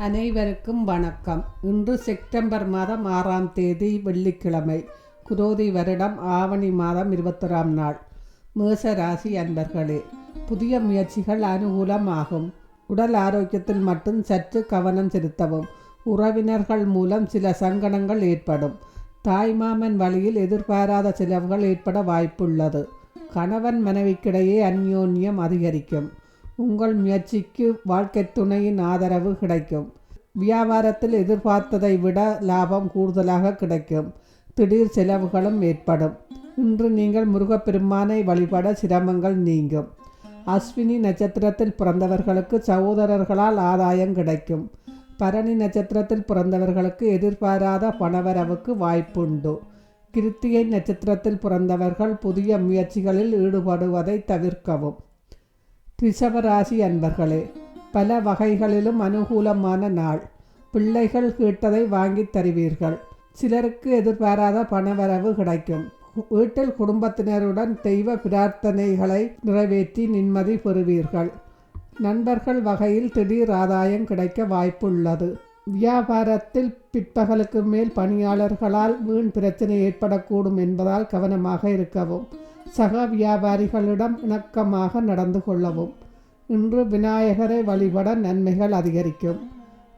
அனைவருக்கும் வணக்கம். இன்று செப்டம்பர் மாதம் ஆறாம் தேதி வெள்ளிக்கிழமை குரோதி வருடம் ஆவணி மாதம் இருபத்தொராம் நாள். மேச ராசி அன்பர்களே புதிய முயற்சிகள் அனுகூலமாகும். உடல் ஆரோக்கியத்தில் மட்டும் சற்று கவனம் செலுத்தவும் உறவினர்கள் மூலம் சில சங்கடங்கள் ஏற்படும். தாய்மாமன் வழியில் எதிர்பாராத செலவுகள் ஏற்பட வாய்ப்புள்ளது. கணவன் மனைவிக்கிடையே அந்யோன்யம் அதிகரிக்கும். உங்கள் முயற்சிக்கு வாழ்க்கை துணையின் ஆதரவு கிடைக்கும். வியாபாரத்தில் எதிர்பார்த்ததை விட லாபம் கூடுதலாக கிடைக்கும். திடீர் செலவுகளும் ஏற்படும். இன்று நீங்கள் முருகப்பெருமானை வழிபட சிரமங்கள் நீங்கும். அஸ்வினி நட்சத்திரத்தில் பிறந்தவர்களுக்கு சகோதரர்களால் ஆதாயம் கிடைக்கும். பரணி நட்சத்திரத்தில் பிறந்தவர்களுக்கு எதிர்பாராத பணவரவுக்கு வாய்ப்புண்டு. கிருத்திகை நட்சத்திரத்தில் பிறந்தவர்கள் புதிய முயற்சிகளில் ஈடுபடுவதை தவிர்க்கவும். ரிஷபராசி அன்பர்களே பல வகைகளிலும் அனுகூலமான நாள். பிள்ளைகள் கேட்டதை வாங்கித் தருவீர்கள். சிலருக்கு எதிர்பாராத பணவரவு கிடைக்கும். வீட்டில் குடும்பத்தினருடன் தெய்வ பிரார்த்தனைகளை நிறைவேற்றி நிம்மதி பெறுவீர்கள். நண்பர்கள் வகையில் திடீர் ஆதாயம் கிடைக்க வாய்ப்புள்ளது. வியாபாரத்தில் பிற்பகலுக்கு மேல் பணியாளர்களால் வீண் பிரச்சனை ஏற்படக்கூடும் என்பதால் கவனமாக இருக்கவும் சக வியாபாரிகளிடம் இணக்கமாக நடந்து கொள்ளவும். இன்று விநாயகரை வழிபட நன்மைகள் அதிகரிக்கும்.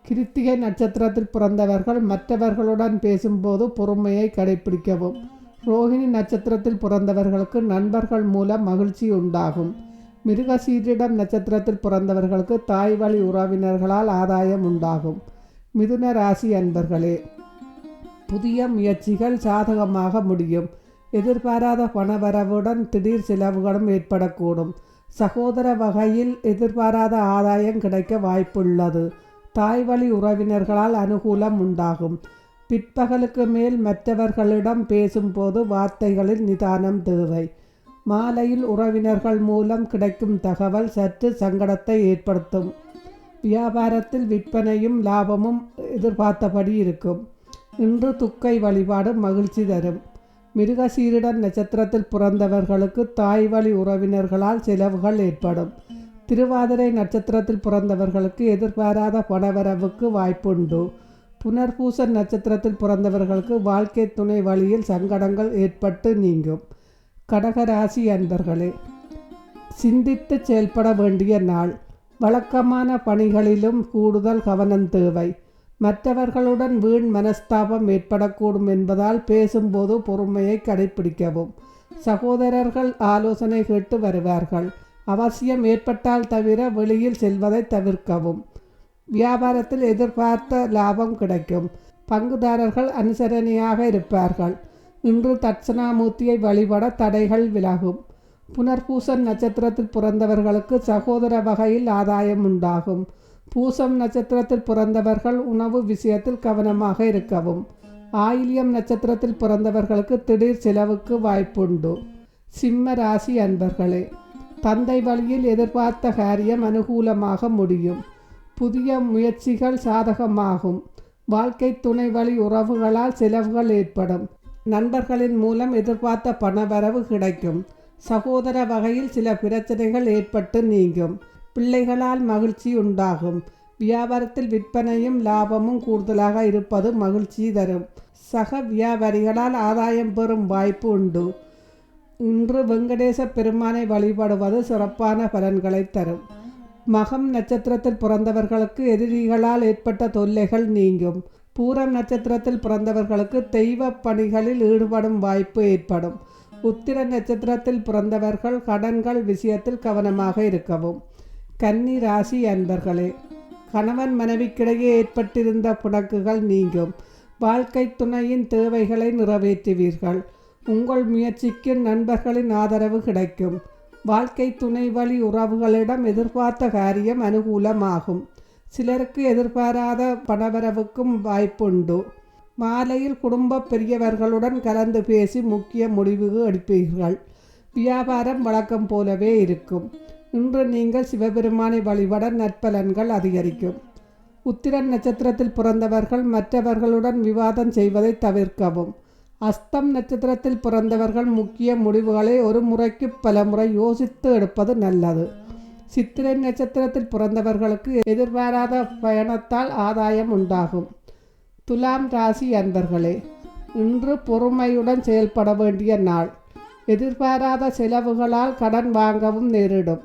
கிருத்திகை நட்சத்திரத்தில் பிறந்தவர்கள் மற்றவர்களுடன் பேசும்போது பொறுமையை கடைபிடிக்கவும் ரோஹிணி நட்சத்திரத்தில் பிறந்தவர்களுக்கு நண்பர்கள் மூலம் மகிழ்ச்சி உண்டாகும். மிருகசீரிடம் நட்சத்திரத்தில் பிறந்தவர்களுக்கு தாய் வழி உறவினர்களால் ஆதாயம் உண்டாகும். மிதுன ராசி அன்பர்களே புதிய முயற்சிகள் சாதகமாக முடியும். எதிர்பாராத பணவரவுடன் திடீர் செலவுகளும் ஏற்படக்கூடும். சகோதர வகையில் எதிர்பாராத ஆதாயம் கிடைக்க வாய்ப்புள்ளது. தாய் வழி உறவினர்களால் அனுகூலம் உண்டாகும். பிற்பகலுக்கு மேல் மற்றவர்களிடம் பேசும்போது வார்த்தைகளில் நிதானம் தேவை. மாலையில் உறவினர்கள் மூலம் கிடைக்கும் தகவல் சற்று சங்கடத்தை ஏற்படுத்தும். வியாபாரத்தில் விற்பனையும் லாபமும் எதிர்பார்த்தபடி இருக்கும். இன்று துக்கை வழிபாடு மகிழ்ச்சி தரும். மிருகசீரிடன் நட்சத்திரத்தில் பிறந்தவர்களுக்கு தாய் வழி உறவினர்களால் செலவுகள் ஏற்படும். திருவாதிரை நட்சத்திரத்தில் பிறந்தவர்களுக்கு எதிர்பாராத பணவரவுக்கு வாய்ப்புண்டு. புனர்பூசன் நட்சத்திரத்தில் பிறந்தவர்களுக்கு வாழ்க்கை துணை வழியில் சங்கடங்கள் ஏற்பட்டு நீங்கும். கடகராசி அன்பர்களே சிந்தித்து செயல்பட வேண்டிய நாள். வழக்கமான பணிகளிலும் கூடுதல் கவனம் தேவை. மற்றவர்களுடன் வீண் மனஸ்தாபம் ஏற்படக்கூடும் என்பதால் பேசும்போது பொறுமையை கடைபிடிக்கவும் சகோதரர்கள் ஆலோசனை கேட்டு வருவார்கள். அவசியம் ஏற்பட்டால் தவிர வெளியில் செல்வதை தவிர்க்கவும். வியாபாரத்தில் எதிர்பார்த்த லாபம் கிடைக்கும். பங்குதாரர்கள் அனுசரணையாக இருப்பார்கள். இன்று தட்சணாமூர்த்தியை வழிபட தடைகள் விலகும். புனர்பூசன் நட்சத்திரத்தில் பிறந்தவர்களுக்கு சகோதர வகையில் ஆதாயம் உண்டாகும். பூசம் நட்சத்திரத்தில் பிறந்தவர்கள் உணவு விஷயத்தில் கவனமாக இருக்கவும். ஆயிலியம் நட்சத்திரத்தில் பிறந்தவர்களுக்கு திடீர் செலவுக்கு வாய்ப்புண்டு. சிம்ம ராசி அன்பர்களே தந்தை வழியில் எதிர்பார்த்த காரியம் அனுகூலமாக முடியும். புதிய முயற்சிகள் சாதகமாகும். வாழ்க்கை துணை வழி உறவுகளால் செலவுகள் ஏற்படும். நண்பர்களின் மூலம் எதிர்பார்த்த பணவரவு கிடைக்கும். சகோதர வகையில் சில பிரச்சனைகள் ஏற்பட்டு நீங்கும். பிள்ளைகளால் மகிழ்ச்சி உண்டாகும். வியாபாரத்தில் விற்பனையும் லாபமும் கூடுதலாக இருப்பது மகிழ்ச்சி தரும். சக வியாபாரிகளால் ஆதாயம் பெறும் வாய்ப்பு உண்டு. இன்று வெங்கடேச பெருமானை வழிபடுவது சிறப்பான பலன்களை தரும். மகம் நட்சத்திரத்தில் பிறந்தவர்களுக்கு எதிரிகளால் ஏற்பட்ட தொல்லைகள் நீங்கும். பூரம் நட்சத்திரத்தில் பிறந்தவர்களுக்கு தெய்வ பணிகளில் ஈடுபடும் வாய்ப்பு ஏற்படும். உத்திர நட்சத்திரத்தில் பிறந்தவர்கள் கடன்கள் விஷயத்தில் கவனமாக இருக்கவும். கன்னி ராசி அன்பர்களே கணவன் மனைவிக்கிடையே ஏற்பட்டிருந்த புணக்குகள் நீங்கும். வாழ்க்கை துணையின் தேவைகளை நிறைவேற்றுவீர்கள். உங்கள் முயற்சிக்கு நண்பர்களின் ஆதரவு கிடைக்கும். வாழ்க்கை துணை வழி உறவுகளிடம் எதிர்பார்த்த காரியம் அனுகூலமாகும். சிலருக்கு எதிர்பாராத பணவரவுக்கும் வாய்ப்புண்டு. மாலையில் குடும்ப பெரியவர்களுடன் கலந்து பேசி முக்கிய முடிவு எடுப்பீர்கள். வியாபாரம் வழக்கம் போலவே இருக்கும். இன்று நீங்கள் சிவபெருமானை வழிபட நற்பலன்கள் அதிகரிக்கும். உத்திரன் நட்சத்திரத்தில் பிறந்தவர்கள் மற்றவர்களுடன் விவாதம் செய்வதை தவிர்க்கவும். அஸ்தம் நட்சத்திரத்தில் பிறந்தவர்கள் முக்கிய முடிவுகளை ஒரு முறைக்கு பல முறை யோசித்து எடுப்பது நல்லது. சித்திரை நட்சத்திரத்தில் பிறந்தவர்களுக்கு எதிர்பாராத பயணத்தால் ஆதாயம் உண்டாகும். துலாம் ராசி அன்பர்களே இன்று பொறுமையுடன் செயல்பட வேண்டிய நாள். எதிர்பாராத செலவுகளால் கடன் வாங்கவும் நேரிடும்.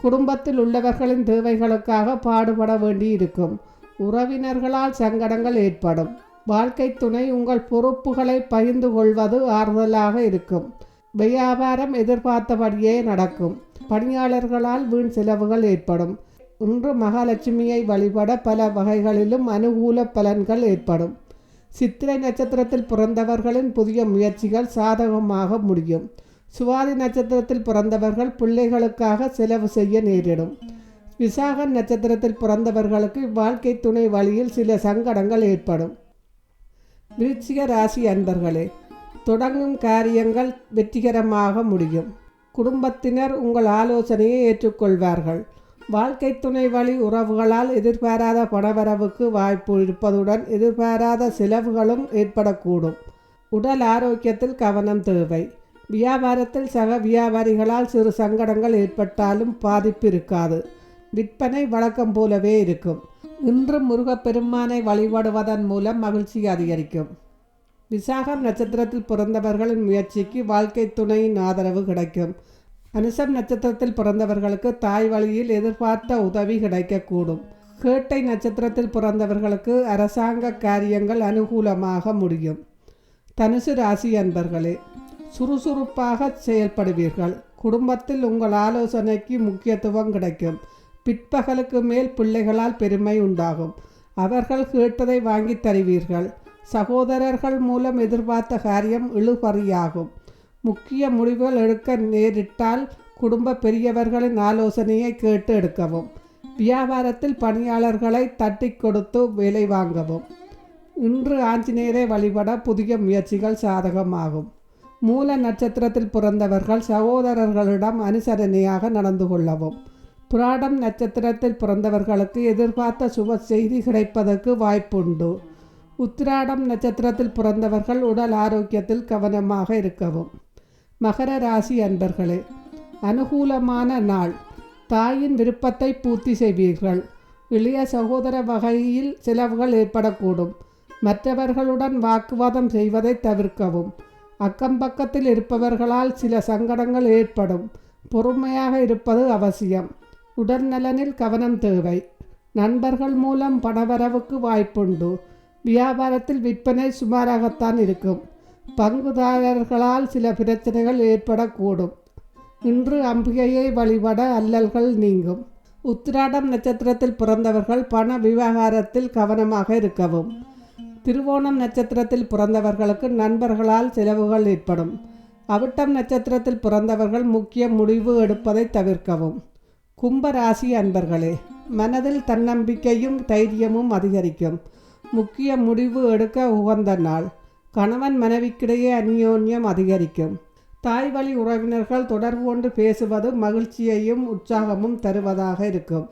குடும்பத்தில் உள்ளவர்களின் தேவைகளுக்காக பாடுபட வேண்டியிருக்கும். உறவினர்களால் சங்கடங்கள் ஏற்படும். வாழ்க்கை துணை உங்கள் பொறுப்புகளை பகிர்ந்து கொள்வது ஆறுதலாக இருக்கும். வியாபாரம் எதிர்பார்த்தபடியே நடக்கும். பணியாளர்களால் வீண் செலவுகள் ஏற்படும். இன்று மகாலட்சுமியை வழிபட பல வகைகளிலும் அனுகூல பலன்கள் ஏற்படும். சித்திரை நட்சத்திரத்தில் பிறந்தவர்களின் புதிய முயற்சிகள் சாதகமாக முடியும். சுவாதி நட்சத்திரத்தில் பிறந்தவர்கள் பிள்ளைகளுக்காக செலவு செய்ய நேரிடும். விசாகன் நட்சத்திரத்தில் பிறந்தவர்களுக்கு வாழ்க்கை துணை வழியில் சில சங்கடங்கள் ஏற்படும். விருச்சிக ராசி அன்பர்களே தொடங்கும் காரியங்கள் வெற்றிகரமாக முடியும். குடும்பத்தினர் உங்கள் ஆலோசனையை ஏற்றுக்கொள்வார்கள். வாழ்க்கை துணை வழி உறவுகளால் எதிர்பாராத பணவரவுக்கு வாய்ப்பு இருப்பதுடன் எதிர்பாராத செலவுகளும் ஏற்படக்கூடும். உடல் ஆரோக்கியத்தில் கவனம் தேவை. வியாபாரத்தில் சக வியாபாரிகளால் சிறு சங்கடங்கள் ஏற்பட்டாலும் பாதிப்பு இருக்காது. விற்பனை வழக்கம் போலவே இருக்கும். இன்று முருகப்பெருமானை வழிபடுவதன் மூலம் மகிழ்ச்சி அதிகரிக்கும். விசாகம் நட்சத்திரத்தில் பிறந்தவர்களின் முயற்சிக்கு வாழ்க்கை துணையின் ஆதரவு கிடைக்கும். அனுசம் நட்சத்திரத்தில் பிறந்தவர்களுக்கு தாய் வழியில் எதிர்பார்த்த உதவி கிடைக்கக்கூடும். கேட்டை நட்சத்திரத்தில் பிறந்தவர்களுக்கு அரசாங்க காரியங்கள் அனுகூலமாக முடியும். தனுசு ராசி அன்பர்களே சுறுசுறுப்பாக செயல்படுவீர்கள். குடும்பத்தில் உங்கள் ஆலோசனைக்கு முக்கியத்துவம் கிடைக்கும். பிற்பகலுக்கு மேல் பிள்ளைகளால் பெருமை உண்டாகும். அவர்கள் கேட்டதை வாங்கி தருவீர்கள். சகோதரர்கள் மூலம் எதிர்பார்த்த காரியம் இழுபறியாகும். முக்கிய முடிவுகள் எடுக்க நேரிட்டால் குடும்ப பெரியவர்களின் ஆலோசனையை கேட்டு எடுக்கவும். வியாபாரத்தில் பணியாளர்களை தட்டி கொடுத்து வேலை வாங்கவும். இன்று ஆஞ்சநேயரை வழிபட புதிய முயற்சிகள் சாதகமாகும். மூல நட்சத்திரத்தில் பிறந்தவர்கள் சகோதரர்களிடம் அனுசரணையாக நடந்து கொள்ளவும். புராடம் நட்சத்திரத்தில் பிறந்தவர்களுக்கு எதிர்பார்த்த சுப செய்தி கிடைப்பதற்கு வாய்ப்புண்டு. உத்திராடம் நட்சத்திரத்தில் பிறந்தவர்கள் உடல் ஆரோக்கியத்தில் கவனமாக இருக்கவும். மகர ராசி அன்பர்களே அனுகூலமான நாள். தாயின் விருப்பத்தை பூர்த்தி செய்வீர்கள். இளைய சகோதர வகையில் செலவுகள் ஏற்படக்கூடும். மற்றவர்களுடன் வாக்குவாதம் செய்வதை தவிர்க்கவும். அக்கம் பக்கத்தில் இருப்பவர்களால் சில சங்கடங்கள் ஏற்படும். பொறுமையாக இருப்பது அவசியம். உடல்நலனில் கவனம் தேவை. நண்பர்கள் மூலம் பணவரவுக்கு வாய்ப்புண்டு. வியாபாரத்தில் விற்பனை சுமாராகத்தான் இருக்கும். பங்குதாரர்களால் சில பிரச்சனைகள் ஏற்படக்கூடும். இன்று அம்பிகையை வழிபட அல்லல்கள் நீங்கும். உத்திராடம் நட்சத்திரத்தில் பிறந்தவர்கள் பண விவகாரத்தில் கவனமாக இருக்கவும். திருவோணம் நட்சத்திரத்தில் பிறந்தவர்களுக்கு நண்பர்களால் செலவுகள் ஏற்படும். அவிட்டம் நட்சத்திரத்தில் பிறந்தவர்கள் முக்கிய முடிவு எடுப்பதை தவிர்க்கவும். கும்பராசி அன்பர்களே மனதில் தன்னம்பிக்கையும் தைரியமும் அதிகரிக்கும். முக்கிய முடிவு எடுக்க உகந்த நாள். கணவன் மனைவிக்கிடையே அந்யோன்யம் அதிகரிக்கும். தாய் வழி உறவினர்கள் தொடர்பு கொண்டு பேசுவது மகிழ்ச்சியையும் உற்சாகமும் தருவதாக இருக்கும்.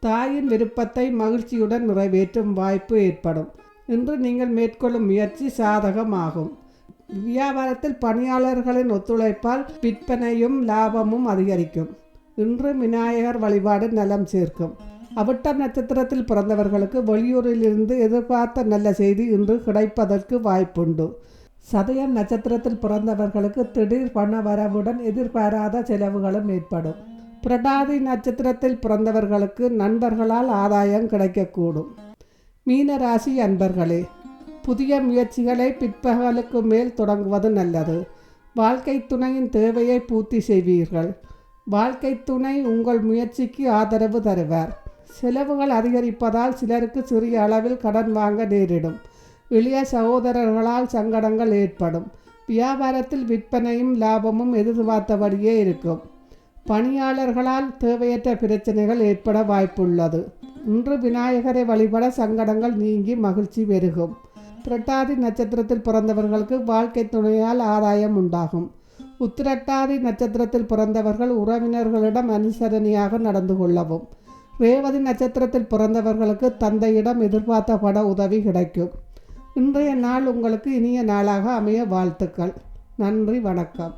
தாயின் விருப்பத்தை மகிழ்ச்சியுடன் நிறைவேற்றும் வாய்ப்பு ஏற்படும். இன்று நீங்கள் மேற்கொள்ளும் முயற்சி சாதகமாகும். வியாபாரத்தில் பணியாளர்களின் ஒத்துழைப்பால் விற்பனையும் லாபமும் அதிகரிக்கும். இன்று விநாயகர் வழிபாடு நலம் சேர்க்கும். அவிட்டம் நட்சத்திரத்தில் பிறந்தவர்களுக்கு வெளியூரிலிருந்து எதிர்பார்த்த நல்ல செய்தி இன்று கிடைப்பதற்கு வாய்ப்புண்டு. சதயம் நட்சத்திரத்தில் பிறந்தவர்களுக்கு திடீர் பண வரவுடன் எதிர்பாராத செலவுகளும் ஏற்படும். பிரடாதி நட்சத்திரத்தில் பிறந்தவர்களுக்கு நண்பர்களால் ஆதாயம் கிடைக்கக்கூடும். மீனராசி அன்பர்களே புதிய முயற்சிகளை பிற்பகலுக்கு மேல் தொடங்குவது நல்லது. வாழ்க்கை துணையின் தேவையை பூர்த்தி செய்வீர்கள். வாழ்க்கை துணை உங்கள் முயற்சிக்கு ஆதரவு தருவார். செலவுகள் அதிகரிப்பதால் சிலருக்கு சிறிய அளவில் கடன் வாங்க நேரிடும். இளைய சகோதரர்களால் சங்கடங்கள் ஏற்படும். வியாபாரத்தில் விற்பனையும் லாபமும் எதிர்பார்த்தபடியே இருக்கும். பணியாளர்களால் தேவையற்ற பிரச்சனைகள் ஏற்பட வாய்ப்புள்ளது. இன்று விநாயகரை வழிபட சங்கடங்கள் நீங்கி மகிழ்ச்சி பெருகும். புரட்டாதி நட்சத்திரத்தில் பிறந்தவர்களுக்கு வாழ்க்கை துணையால் ஆதாயம் உண்டாகும். உத்திரட்டாதி நட்சத்திரத்தில் பிறந்தவர்கள் உறவினர்களிடம் அனுசரணையாக நடந்து கொள்ளவும் ரேவதி நட்சத்திரத்தில் பிறந்தவர்களுக்கு தந்தையிடம் எதிர்பார்த்த பட உதவி கிடைக்கும். இன்றைய நாள் உங்களுக்கு இனிய நாளாக அமைய வாழ்த்துக்கள். நன்றி வணக்கம்.